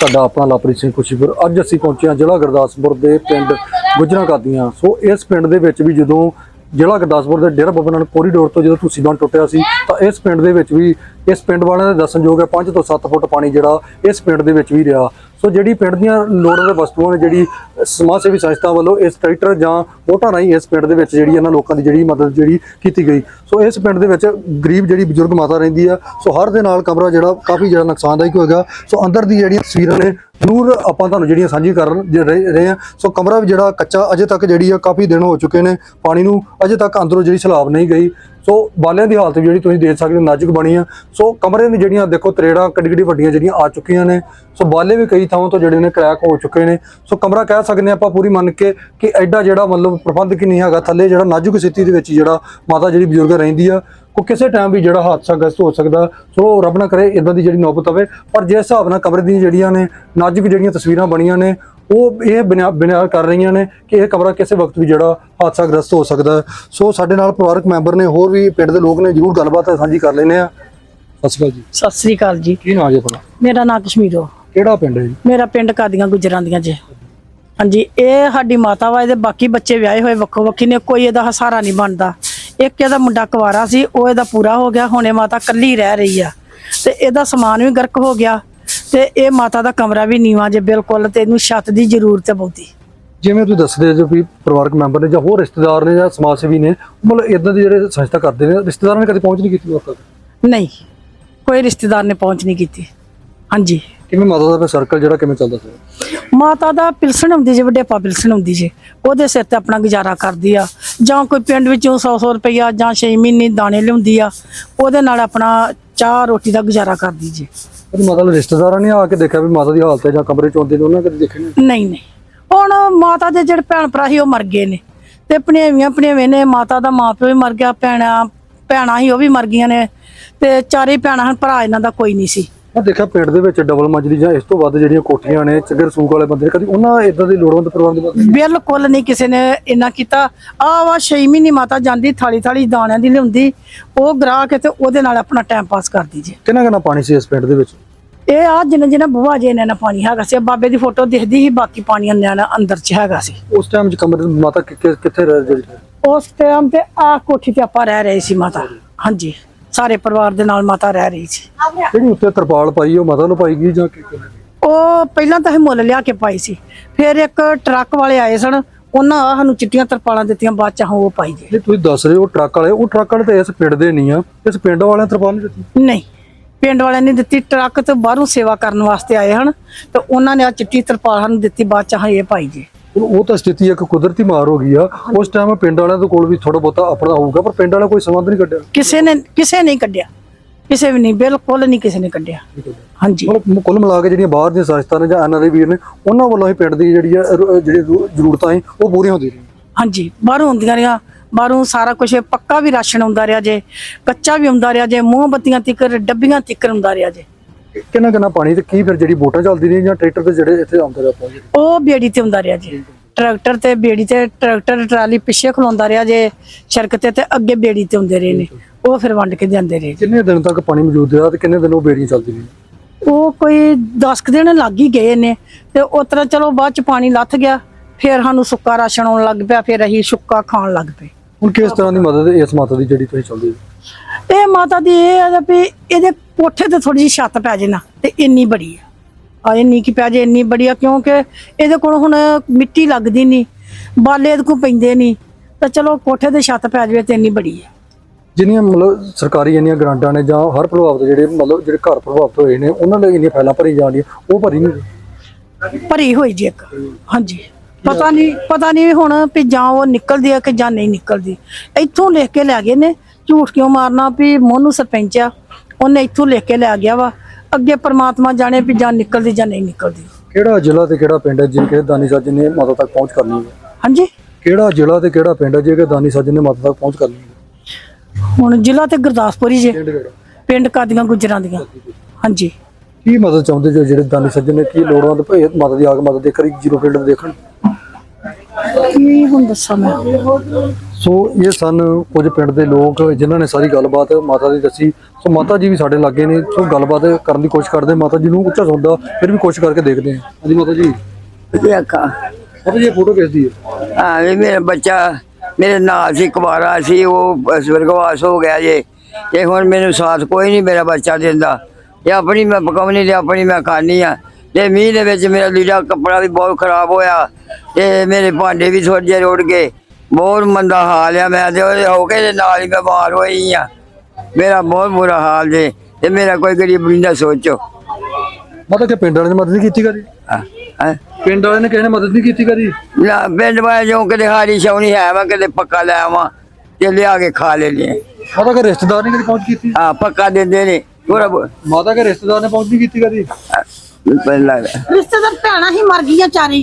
ਤੁਹਾਡਾ ਆਪਣਾ ਲਵਪ੍ਰੀਤ ਸਿੰਘ ਖੁਸ਼ੀਪੁਰ। ਅੱਜ ਅਸੀਂ ਪਹੁੰਚੇ ਹਾਂ ਜ਼ਿਲ੍ਹਾ ਗੁਰਦਾਸਪੁਰ ਦੇ ਪਿੰਡ ਗੁਜਰਾਂ ਕਾਦੀਆਂ। ਸੋ ਇਸ ਪਿੰਡ ਦੇ ਵਿੱਚ ਵੀ ਜਦੋਂ ਜ਼ਿਲ੍ਹਾ ਗੁਰਦਾਸਪੁਰ ਦੇ ਡੇਰਾ ਬਾਬਾ ਨਾਨਕ ਕੋਰੀਡੋਰ ਤੋਂ ਜਦੋਂ ਤੁਸੀਂ ਬੰਨ ਟੁੱਟਿਆ ਸੀ, ਤਾਂ ਇਸ ਪਿੰਡ ਦੇ ਵਿੱਚ ਵੀ, ਇਸ ਪਿੰਡ ਵਾਲਿਆਂ ਦੇ ਦੱਸਣਯੋਗ ਹੈ 5 ਤੋਂ 7 ਫੁੱਟ ਪਾਣੀ ਜਿਹੜਾ ਇਸ ਪਿੰਡ ਦੇ ਵਿੱਚ ਵੀ ਰਿਹਾ। ਸੋ ਜਿਹੜੀ ਪਿੰਡ ਦੀਆਂ ਲੋੜਾਂ ਦੇ ਵਸਤੂਆਂ ਨੇ ਜਿਹੜੀ ਸਮਾਜ ਸੇਵੀ ਸੰਸਥਾ ਵੱਲੋਂ ਇਸ ਟਰੈਕਟਰ ਜਾਂ ਵੋਟਾਂ ਰਾਹੀਂ ਇਸ ਪਿੰਡ ਦੇ ਵਿੱਚ ਜਿਹੜੀ ਇਹਨਾਂ ਲੋਕਾਂ ਦੀ ਜਿਹੜੀ ਮਦਦ ਜਿਹੜੀ ਕੀਤੀ ਗਈ। ਸੋ ਇਸ ਪਿੰਡ ਦੇ ਵਿੱਚ ਗਰੀਬ ਜਿਹੜੀ ਬਜ਼ੁਰਗ ਮਾਤਾ ਰਹਿੰਦੀ ਆ, ਸੋ ਹਰ ਦੇ ਨਾਲ ਕਮਰਾ ਜਿਹੜਾ ਕਾਫੀ ਜਿਹੜਾ ਨੁਕਸਾਨਦਾਇਕ ਹੋਏਗਾ। ਸੋ ਅੰਦਰ ਦੀ ਜਿਹੜੀਆਂ ਤਸਵੀਰਾਂ ਨੇ, ਜ਼ਰੂਰ ਆਪਾਂ ਤੁਹਾਨੂੰ ਜਿਹੜੀਆਂ ਸਾਂਝੀ ਕਰਨ ਜੇ ਰਹੇ ਰਹੇ ਆ। ਸੋ ਕਮਰਾ ਵੀ ਜਿਹੜਾ ਕੱਚਾ ਅਜੇ ਤੱਕ ਜਿਹੜੀ ਆ ਕਾਫੀ ਦਿਨ ਹੋ ਚੁੱਕੇ ਨੇ, ਪਾਣੀ ਨੂੰ ਅਜੇ ਤੱਕ ਅੰਦਰੋਂ ਜਿਹੜੀ ਸਲਾਬ ਨਹੀਂ ਗਈ। ਸੋ ਬਾਲਿਆਂ ਦੀ ਹਾਲਤ ਵੀ ਜਿਹੜੀ ਤੁਸੀਂ ਦੇਖ ਸਕਦੇ ਹੋ ਨਾਜ਼ੁਕ ਬਣੀ ਆ। ਸੋ ਕਮਰੇ ਦੀ ਜਿਹੜੀਆਂ ਦੇਖੋ ਤਰੇੜਾਂ ਕੱਢੀ ਕੱਡੀ ਵੱਡੀਆਂ ਜਿਹੜੀਆਂ ਆ ਚੁੱਕੀਆਂ ਨੇ। ਸੋ ਬਾਲੇ ਵੀ ਕਈ ਥਾਵਾਂ ਤੋਂ ਜਿਹੜੇ ਨੇ ਕ੍ਰੈਕ ਹੋ ਚੁੱਕੇ ਨੇ। ਸੋ ਕਮਰਾ ਕਹਿ ਸਕਦੇ ਹਾਂ ਆਪਾਂ ਪੂਰੀ ਮੰਨ ਕੇ ਕਿ ਐਡਾ ਜਿਹੜਾ ਮਤਲਬ ਪ੍ਰਬੰਧ ਕਿ ਨਹੀਂ ਹੈਗਾ। ਥੱਲੇ ਜਿਹੜਾ ਨਾਜ਼ੁਕ ਸਥਿਤੀ ਦੇ ਵਿੱਚ ਜਿਹੜਾ ਮਾਤਾ ਜਿਹੜੀ ਬਜ਼ੁਰਗ ਰਹਿੰਦੀ ਆ ਕੋ ਕਿਸੇ ਟਾਈਮ ਵੀ ਜਿਹੜਾ ਹਾਦਸਾ ਗ੍ਰਸਤ ਹੋ ਸਕਦਾ। ਸੋ ਰੱਬ ਨਾ ਕਰੇ ਇਦਾਂ ਦੀ ਜਿਹੜੀ ਨੌਬਤ ਆਵੇ। ਪਰ ਜਿਸ ਹਿਸਾਬ ਨਾਲ ਕਮਰੇ ਦੀਆਂ ਜਿਹੜੀਆਂ ਨੇ ਨਾਜ਼ੁਕ ਜਿਹੜੀਆਂ ਤਸਵੀਰਾਂ ਬਣੀਆਂ ਨੇ ਉਹ ਇਹ ਬਿਨਾ ਕਰ ਰਹੀਆਂ ਨੇ ਕਿ ਇਹ ਕਮਰਾ ਕਿਸੇ ਵਕਤ ਵੀ ਜਿਹੜਾ ਹਾਦਸਾ ਗ੍ਰਸਤ ਹੋ ਸਕਦਾ ਹੈ। ਸੋ ਸਾਡੇ ਨਾਲ ਪਰਿਵਾਰਕ ਮੈਂਬਰ ਨੇ ਹੋਰ ਵੀ ਪਿੰਡ ਦੇ ਲੋਕ ਨੇ ਜਰੂਰ ਗੱਲਬਾਤ ਸਾਂਝੀ ਕਰ ਲੈਨੇ ਆ ਸਤਿ ਸ਼੍ਰੀ ਅਕਾਲ ਜੀ। ਸਤਿ ਸ੍ਰੀ ਅਕਾਲ ਜੀ। ਕੀ ਨਾਮ ਜੀ ਆਪਣਾ? ਮੇਰਾ ਨਾਮ ਕਸ਼ਮੀਰੋ ਕਿਹੜਾ ਪਿੰਡ ਹੈ ਜੀ? ਮੇਰਾ ਪਿੰਡ ਕਾਦੀਆਂ ਗੁਜਰਾਂ ਦੀਆਂ ਜੀ। ਹਾਂਜੀ ਇਹ ਸਾਡੀ ਮਾਤਾ ਵਾ ਇਹਦੇ ਬਾਕੀ ਬੱਚੇ ਵਿਆਹੇ ਹੋਏ ਵੱਖੋ ਵੱਖੀ ਨੇ ਕੋਈ ਇਹਦਾ ਹਸਾਰਾ ਨਹੀਂ ਬਣਦਾ। ਇੱਕ ਇਹਦਾ ਮੁੰਡਾ ਕੁਵਾਰਾ ਸੀ ਉਹ ਇਹਦਾ ਪੂਰਾ ਹੋ ਗਿਆ ਹੁਣੇ ਮਾਤਾ ਕੱਲੀ ਰਹਿ ਰਹੀ ਆ। ਤੇ ਇਹਦਾ ਸਮਾਨ ਵੀ ਗਰਕ ਹੋ ਗਿਆ। ਤੇ ਇਹ ਮਾਤਾ ਦਾ ਕਮਰਾ ਵੀ ਨੀਵਾਂ ਜੇ ਬਿਲਕੁਲ ਤੇ ਇਹਨੂੰ ਛੱਤ ਦੀ ਜ਼ਰੂਰਤ ਹੈ ਬਹੁਤੀ। ਜਿਵੇਂ ਤੁਸੀਂ ਦੱਸਦੇ ਜੋ ਵੀ ਪਰਿਵਾਰਕ ਮੈਂਬਰ ਨੇ ਜਾਂ ਹੋਰ ਰਿਸ਼ਤੇਦਾਰ ਨੇ ਜਾਂ ਸਮਾਜ ਸੇਵੀ ਨੇ ਮਤਲਬ ਇਦਾਂ ਦੇ ਜਿਹੜੇ ਸੰਸਥਾ ਕਰਦੇ ਨੇ ਰਿਸ਼ਤੇਦਾਰਾਂ ਨੇ ਕਦੇ ਪਹੁੰਚ ਨਹੀਂ ਕੀਤੀ ਲੋਕਾਂ ਤੱਕ? ਨਹੀਂ ਕੋਈ ਰਿਸ਼ਤੇਦਾਰ ਨੇ ਪਹੁੰਚ ਨਹੀਂ ਕੀਤੀ। ਹਾਂਜੀ। ਕਿਵੇਂ ਮਾਤਾ ਦਾ ਸਰਕਲ ਜਿਹੜਾ ਕਿਵੇਂ ਚੱਲਦਾ ਸੀ ਮਾਤਾ ਦਾ ਪਿਲਸਣ ਹੁੰਦੀ ਜੇ ਵੱਡੇਪਾ ਪਿਲਸਣ ਹੁੰਦੀ ਜੇ ਉਹਦੇ ਸਿਰ ਤੇ ਆਪਣਾ ਗੁਜ਼ਾਰਾ ਕਰਦੀ ਆ। ਜਾਂ ਕੋਈ ਪਿੰਡ ਵਿੱਚੋਂ 100-100 ਰੁਪਈਆ ਜਾਂ 6 ਮਹੀਨੇ ਦਾਣੇ ਲਿਆਉਂਦੀ ਆ ਉਹਦੇ ਨਾਲ ਆਪਣਾ ਚਾਹ ਰੋਟੀ ਦਾ ਗੁਜ਼ਾਰਾ ਕਰਦੀ ਜੇ। ਪਰ ਮਾਤਾ ਦੇ ਰਿਸ਼ਤੇਦਾਰਾਂ ਨੇ ਆ ਕੇ ਦੇਖਿਆ ਵੀ ਮਾਤਾ ਦੀ ਹਾਲਤ ਹੈ ਜਾਂ ਕਮਰੇ ਚ ਆਉਂਦੇ ਨੇ, ਉਹਨਾਂ ਕਦੇ ਦੇਖੇ ਨਹੀਂ? ਨਹੀਂ ਨਹੀਂ। ਹੁਣ ਮਾਤਾ ਦੇ ਜਿਹੜੇ ਭੈਣ ਭਰਾ ਸੀ, ਉਹ ਮਰ ਗਏ ਨੇ। ਤੇ ਭਣੇਵੀਆਂ, ਭਣੇਵੇਂ ਨੇ, ਮਾਤਾ ਦਾ ਮਾਂ ਪਿਓ ਵੀ ਮਰ ਗਿਆ, ਭੈਣਾਂ ਭੈਣਾਂ ਸੀ, ਉਹ ਵੀ ਮਰ ਗਈਆਂ ਨੇ। ਤੇ ਚਾਰੇ ਭੈਣਾਂ ਹਨ, ਭਰਾ ਇਹਨਾਂ ਦਾ ਕੋਈ ਨਹੀਂ ਸੀ। ਮੈਂ ਦੇਖਿਆ ਪਿੰਡ ਦੇ ਵਿੱਚ ਡਬਲ ਮੰਜ਼ਲੀ ਜਾਂ ਇਸ ਤੋਂ ਵੱਧ ਜਿਹੜੀਆਂ ਕੋਠੀਆਂ ਨੇ ਚੱਗਰ ਸੂਕ ਵਾਲੇ ਬੰਦੇ ਨੇ, ਕਦੀ ਉਹਨਾਂ ਇਦਾਂ ਦੀ ਲੋੜਵੰਦ ਬੰਦੇ ਬਿਲਕੁਲ ਨਹੀਂ ਕਿਸੇ ਨੇ ਇੰਨਾ ਕੀਤਾ। ਆ ਵਾ 6 ਮਹੀਨੇ ਮਾਤਾ ਜਾਂਦੀ ਥਾਲੀ ਥਾਲੀ ਦਾਣਿਆਂ ਦੀ ਲਿਆਉਂਦੀ ਉਹ ਗਰਾ ਕੇ ਤੇ ਉਹਦੇ ਨਾਲ ਆਪਣਾ ਟਾਈਮ ਪਾਸ ਕਰਦੀ ਜੇ। ਕਿੰਨਾ ਕਿੰਨਾ ਪਾਣੀ ਸੀ ਇਸ ਪਿੰਡ ਦੇ ਵਿੱਚ? ਇਹ ਆ ਜਿੰਨਾ ਜਿੰਨਾ ਬੁਆ ਜੇ ਇਹਨਾਂ ਪਾਣੀ ਹੈਗਾ ਸੀ। ਬਾਬੇ ਦੀ ਫੋਟੋ ਦਿਖਦੀ ਸੀ ਬਾਕੀ ਪਾਣੀ ਅੰਨਿਆਂ ਅੰਦਰ ਚ ਹੈਗਾ ਸੀ। ਉਸ ਟਾਈਮ ਚ ਕਮਰੇ ਮਾਤਾ ਕਿ- ਕਿ- ਕਿੱਥੇ ਰਹਿ ਜਿਹੜੀ? ਉਸ ਟਾਈਮ ਤੇ ਆ ਕੋਠੀ ਤੇ ਆਪਾਂ ਰਹਿ ਰਹੇ ਸੀ ਮਾਤਾ। ਹਾਂਜੀ। ਸਾਰੇ ਪਰਿਵਾਰ ਦੇ ਨਾਲ ਮਾਤਾ ਰਹਿ ਰਹੀ ਸੀ। ਜਿਹੜੀ ਉੱਤੇ ਤਰਪਾਲ ਪਾਈ ਉਹ ਮਾਤਾ ਨੂੰ ਪਾਈ ਗਈ ਜਾਂ ਕਿ ਉਹ ਪਹਿਲਾਂ ਤਾਂ ਇਹ ਮੁੱਲ ਲਿਆ ਕੇ ਪਾਈ ਸੀ। ਫਿਰ ਇੱਕ ਟਰੱਕ ਵਾਲੇ ਆਏ ਸਨ ਉਹਨਾਂ ਆਹ ਸਾਨੂੰ ਚਿੱਟੀਆਂ ਤਰਪਾਲਾਂ ਦਿੱਤੀਆਂ ਬਾਅਦ ਚ ਉਹ ਪਾਈ ਗਏ। ਜੇ ਤੁਸੀਂ ਦੱਸ ਰਹੇ ਹੋ ਟਰੱਕ ਵਾਲੇ ਉਹ ਟਰੱਕ ਵਾਲੇ ਤਾਂ ਇਸ ਪਿੰਡ ਦੇ ਨਹੀਂ ਆ। ਇਸ ਪਿੰਡ ਵਾਲਿਆਂ ਤਰਪਾਲ ਨਹੀਂ ਦਿੱਤੀ? ਨਹੀਂ ਪਿੰਡ ਵਾਲਿਆਂ ਨੇ ਦਿੱਤੀ ਟਰੱਕ ਤੋਂ ਬਾਹਰੋਂ ਸੇਵਾ ਕਰਨ ਵਾਸਤੇ ਆਏ ਹਨ ਤੇ ਉਹਨਾਂ ਨੇ ਆ ਚਿੱਟੀ ਤਰਪਾਲ ਸਾਨੂੰ ਦਿੱਤੀ ਬਾਅਦ ਚ ਹਾਂ ਇਹ ਪਾਈ ਜੇ ਹੁਣ ਉਹ ਤਾਂ ਸਥਿਤੀ ਇੱਕ ਕੁਦਰਤੀ ਮਾਰ ਹੋ ਗਈ ਆ। ਉਸ ਟਾਈਮ ਪਿੰਡ ਵਾਲਿਆਂ ਦੇ ਕੋਲ ਵੀ ਥੋੜਾ ਬਹੁਤਾ ਆਪਣਾ ਹੋਊਗਾ ਪਰ ਪਿੰਡ ਵਾਲਾ ਕੋਈ ਸੰਬੰਧ ਨਹੀਂ ਕੱਢਿਆ। ਕਿਸੇ ਨੇ ਕਿਸੇ ਨੇ ਕੱਢਿਆ। ਕਿਸੇ ਵੀ ਨਹੀਂ ਬਿਲਕੁਲ ਨਹੀਂ ਕਿਸੇ ਨੇ ਕੱਢਿਆ। ਹਾਂਜੀ। ਮਤਲਬ ਕੁੱਲ ਮਿਲਾ ਕੇ ਜਿਹੜੀਆਂ ਬਾਹਰ ਦੀਆਂ ਸੰਸਥਾਵਾਂ ਨੇ ਜਾਂ ਐਨਆਰਆਈ ਵੀਰ ਨੇ ਉਹਨਾਂ ਵੱਲੋਂ ਹੀ ਪਿੰਡ ਦੀ ਜਿਹੜੀ ਆ ਜਿਹੜੀ ਜ਼ਰੂ- ਜ਼ਰੂਰਤਾਂ ਸੀ ਉਹ ਪੂਰੀਆਂ ਹੁੰਦੀਆਂ ਰਹੀਆਂ। ਹਾਂਜੀ ਬਾਹਰੋਂ ਹੁੰਦੀਆਂ ਰਹੀਆਂ। ਬਾਹਰੋਂ ਸਾਰਾ ਕੁਝ ਪੱਕਾ ਵੀ ਰਾਸ਼ਨ ਆਉਂਦਾ ਰਿਹਾ ਜੇ ਕੱਚਾ ਵੀ ਆਉਂਦਾ ਰਿਹਾ ਜੇ ਮੋਹਬੱਤੀਆਂ ਤਿੱਕਰ ਡੱਬੀਆਂ ਤਿੱਕਰ ਆਉਂਦਾ ਰਿਹਾ ਜੇ। ਕਿੰਨਾ ਕਿੰਨਾ ਪਾਣੀ ਤੇ ਕੀ ਫਿਰ ਜਿਹੜੀ ਬੋਟਾਂ ਚੱਲਦੀ ਰਹੀਆਂ ਜਾਂ ਟਰੈਕਟਰ ਤੇ ਜਿਹੜੇ ਇੱਥੇ ਆਉਂਦੇ ਰਹੇ ਪਹੁੰਚੇ? ਉਹ ਬੇੜੀ ਤੇ ਹੁੰਦਾ ਰਿਹਾ ਜੀ। ਟਰੈਕਟਰ ਤੇ ਬੇੜੀ ਤੇ ਟਰੈਕਟਰ ਟਰਾਲੀ ਪਿੱਛੇ ਖਲੋਂਦਾ ਰਿਹਾ ਜੇ ਸੜਕ ਤੇ ਤੇ ਅੱਗੇ ਬੇੜੀ ਤੇ ਹੁੰਦੇ ਰਹੇ ਨੇ। ਉਹ ਫਿਰ ਵੰਡ ਕੇ ਜਾਂਦੇ ਰਹੇ। ਕਿੰਨੇ ਦਿਨ ਤੱਕ ਪਾਣੀ ਮੌਜੂਦ ਰਿਹਾ ਤੇ ਕਿੰਨੇ ਦਿਨ ਉਹ ਬੇੜੀਆਂ ਚੱਲਦੀ ਰਹੀਆਂ? ਉਹ ਕੋਈ 10 ਕੁ ਦਿਨ ਲੱਗ ਹੀ ਗਏ ਨੇ ਤੇ ਉਸ ਤਰ੍ਹਾਂ ਚਲੋ ਬਾਅਦ ਚ ਪਾਣੀ ਲੱਥ ਗਿਆ ਫਿਰ ਸਾਨੂੰ ਸੁੱਕਾ ਰਾਸ਼ਨ ਆਉਣ ਲੱਗ ਪਿਆ ਫਿਰ ਅਸੀਂ ਸੁੱਕਾ ਖਾਣ ਲੱਗ ਪਏ। ਹੁਣ ਕਿਸ ਤਰ੍ਹਾਂ ਦੀ ਮਦਦ ਇਸ ਮਾਤਾ ਦੀ ਜਿਹੜੀ ਤੁਸੀਂ ਚਾਹੁੰਦੇ ਹੋ? ਇਹ ਮਾਤਾ ਦੀ ਇਹ ਹੈ ਵੀ ਇਹਦੇ ਕੋਠੇ ਤੇ ਥੋੜੀ ਜਿਹੀ ਛੱਤ ਪੈ ਜੇ ਨਾ ਤੇ ਇੰਨੀ ਬੜੀ ਆ। ਆ ਇੰਨੀ ਕੀ ਪੈ ਜੇ ਇੰਨੀ ਬੜੀ ਆ ਕਿਉਂਕਿ ਇਹਦੇ ਕੋਲ ਹੁਣ ਮਿੱਟੀ ਲੱਗਦੀ ਨਹੀਂ ਬਾਲੇ ਇਹਦੇ ਕੋਲ ਪੈਂਦੇ ਨਹੀਂ ਤਾਂ ਚਲੋ ਕੋਠੇ ਤੇ ਛੱਤ ਪੈ ਜਾਵੇ ਤੇ ਇੰਨੀ ਬੜੀ ਆ। ਜਿੰਨੀਆਂ ਮਤਲਬ ਸਰਕਾਰੀ ਇੰਨੀਆਂ ਗ੍ਰਾਂਟਾਂ ਨੇ ਜਾਂ ਹਰ ਪ੍ਰਭਾਵਿਤ ਜਿਹੜੇ ਮਤਲਬ ਜਿਹੜੇ ਘਰ ਪ੍ਰਭਾਵਿਤ ਹੋਏ ਨੇ ਉਹਨਾਂ ਲਈ ਇੰਨੀਆਂ ਫਾਈਲਾਂ ਭਰੀ ਜਾਂਦੀਆਂ ਉਹ ਭਰੀ ਨਹੀਂ ਭਰੀ ਹੋਈ ਜੀ ਇੱਕ ਹਾਂਜੀ। ਪਤਾ ਨਹੀਂ ਪਤਾ ਨਹੀਂ ਹੁਣ ਵੀ ਜਾਂ ਉਹ ਨਿਕਲਦੀ ਆ ਕਿ ਜਾਂ ਨਹੀਂ ਨਿਕਲਦੀ। ਇੱਥੋਂ ਲਿਖ ਕੇ ਲੈ ਗਏ ਨੇ ਝੂਠ ਕਿਉਂ ਮਾਰਨਾ ਵੀ ਮੋਨੂ ਸਰਪੰਚ ਆ ਉਹਨੇ ਇੱਥੋਂ ਲਿਖ ਕੇ ਲੈ ਗਿਆ ਵਾ। ਅੱਗੇ ਪ੍ਰਮਾਤਮਾ ਜਾਣੇ ਵੀ ਜਾਂ ਨਿਕਲਦੀ ਜਾਂ ਨਹੀਂ ਨਿਕਲਦੀ। ਕਿਹੜਾ ਜ਼ਿਲ੍ਹਾ ਤੇ ਕਿਹੜਾ ਪਿੰਡ ਹੈ ਜਿਹਦੇ ਦਾਨੀ ਸਾਜਨ ਨੇ ਮਾਤਾ ਤੱਕ ਪਹੁੰਚ ਕਰਨੀ ਹੈ? ਹਾਂਜੀ। ਕਿਹੜਾ ਜ਼ਿਲ੍ਹਾ ਤੇ ਕਿਹੜਾ ਪਿੰਡ ਹੈ ਜਿਹਦੇ ਦਾਨੀ ਸਾਜਨ ਨੇ ਮਾਤਾ ਤੱਕ ਪਹੁੰਚ ਕਰਨੀ ਹੈ? ਹੁਣ ਜ਼ਿਲ੍ਹਾ ਤੇ ਗੁਰਦਾਸਪੁਰ ਹੀ ਜੇ। ਪਿੰਡ ਕਾਦੀਆਂ ਗੁਜਰਾਂ ਦੀਆਂ। ਹਾਂਜੀ। ਕੀ ਮਦਦ ਚਾਹੁੰਦੇ ਜੋ ਜਿਹੜੇ ਦਾਨੀ ਸੱਜਣ ਨੇ ਕੀ ਲੋੜਾਂ ਤੇ ਭਏ ਮਾਤਾ ਦੀ ਆਗ ਮਦਦ ਦੇ ਕਰੀ ਜੀਰੋ ਫੀਲਡ ਦੇਖਣ? ਕੀ ਹੁਣ ਦੱਸਾਂ ਮੈਂ? ਸੋ ਇਹ ਸਨ ਕੁਝ ਪਿੰਡ ਦੇ ਲੋਕ ਜਿਨ੍ਹਾਂ ਨੇ ਸਾਰੀ ਗੱਲਬਾਤ ਮਾਤਾ ਦੀ ਦੱਸੀ। ਸੋ ਮਾਤਾ ਜੀ ਵੀ ਸਾਡੇ ਲਾਗੇ ਨੇ ਸੋ ਗੱਲਬਾਤ ਕਰਨ ਦੀ ਕੋਸ਼ਿਸ਼ ਕਰਦੇ ਮਾਤਾ ਜੀ ਨੂੰ ਉੱਚਾ ਸੁਣਦਾ ਫਿਰ ਵੀ ਕੋਸ਼ਿਸ਼ ਕਰਕੇ ਦੇਖਦੇ ਹਾਂ। ਹਾਂਜੀ ਮਾਤਾ ਜੀ। ਦੇਖਾ ਮਾਤਾ ਜੀ ਇਹ ਫੋਟੋ ਕਿਸ ਦੀ ਹੈ? ਹਾਂ ਵੀ ਮੇਰਾ ਬੱਚਾ ਮੇਰੇ ਨਾਲ ਸੀ ਕੁਵਾਰਾ ਸੀ ਉਹ ਸਵਰਗਵਾਸ ਹੋ ਗਿਆ ਜੇ। ਤੇ ਹੁਣ ਮੈਨੂੰ ਸਾਥ ਕੋਈ ਨਹੀਂ ਮੇਰਾ ਬੱਚਾ ਦਿੰਦਾ। ਇਹ ਆਪਣੀ ਮੈਂ ਪਕਾਉਣੀ ਤੇ ਆਪਣੀ ਮੈਂ ਖਾਣੀ ਆ ਤੇ ਮੀਂਹ ਦੇ ਵਿੱਚ ਮੇਰਾ ਲੀੜਾ ਕੱਪੜਾ ਵੀ ਬਹੁਤ ਖਰਾਬ ਹੋਇਆ। ਤੇ ਮੇਰੇ ਭਾਂਡੇ ਵੀ ਥੋੜੇ ਜਿਹੇ ਰੁੜ ਗਏ। ਬਹੁਤ ਮੰਦਾ ਹਾਲ ਆ ਮੈਂ ਤੇ ਉਹਦੇ ਹੋ ਕੇ ਨਾਲ ਹੀ ਬਿਮਾਰ ਹੋਈ ਆ। ਮੇਰਾ ਬਹੁਤ ਬੁਰਾ ਹਾਲ ਜੇ ਤੇ ਮੇਰਾ ਕੋਈ ਗਰੀਬੀ ਦਾ ਸੋਚੋ। ਮਾਤਾ ਕਿ ਪਿੰਡ ਵਾਲਿਆਂ ਨੇ ਮਦਦ ਨਹੀਂ ਕੀਤੀ ਕਦੀ? ਹਾਂ ਹਾਂ? ਪਿੰਡ ਵਾਲਿਆਂ ਨੇ ਕਿਸੇ ਨੇ ਮਦਦ ਨਹੀਂ ਕੀਤੀ ਕਦੀ? ਨਾ ਪਿੰਡ ਵਾਲੇ ਜੋ ਕਿਤੇ ਹਾਰੀ ਸ਼ੌਣੀ ਹੈ ਮੈਂ ਕਿਤੇ ਪੱਕਾ ਲੈ ਆਵਾਂ ਤੇ ਲਿਆ ਕੇ ਖਾ ਲੈਣੀ ਮਾਤਾ ਕੇ ਰਿਸ਼ਤੇਦਾਰ ਨੇ ਕਦੀ ਪਹੁੰਚ ਕੀਤੀ? ਆ ਪੱਕਾ ਦਿੰਦੇ ਨੇ ਪੂਰਾ ਮਾਤਾ ਕੇ ਰਿਸ਼ਤੇਦਾਰ ਨੇ ਪਹੁੰਚ ਨਹੀਂ ਕੀਤੀ ਕਦੀ? ਪਹਿਲਾਂ ਰਿਸ਼ਤੇਦਾਰ ਭੈਣਾਂ ਹੀ ਮਰ ਗਈਆਂ ਚਾਰੇ